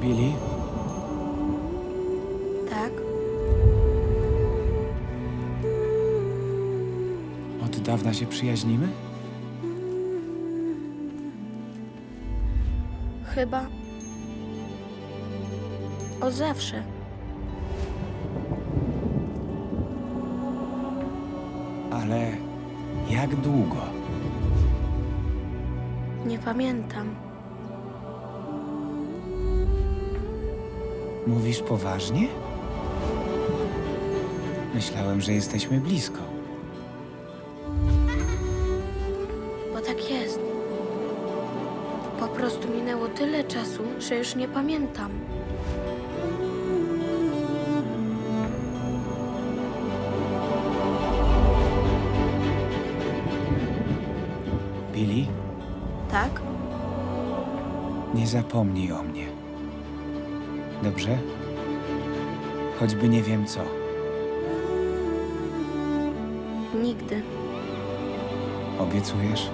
Billy, Tak? od dawna się przyjaźnimy? Chyba. Od zawsze. Ale jak długo? Nie pamiętam. Mówisz poważnie? Myślałem, że jesteśmy blisko. Bo tak jest. Po prostu minęło tyle czasu, że już nie pamiętam. Billy, Tak? nie zapomnij o mnie. Dobrze? Choćby nie wiem co. Nigdy. Obiecujesz?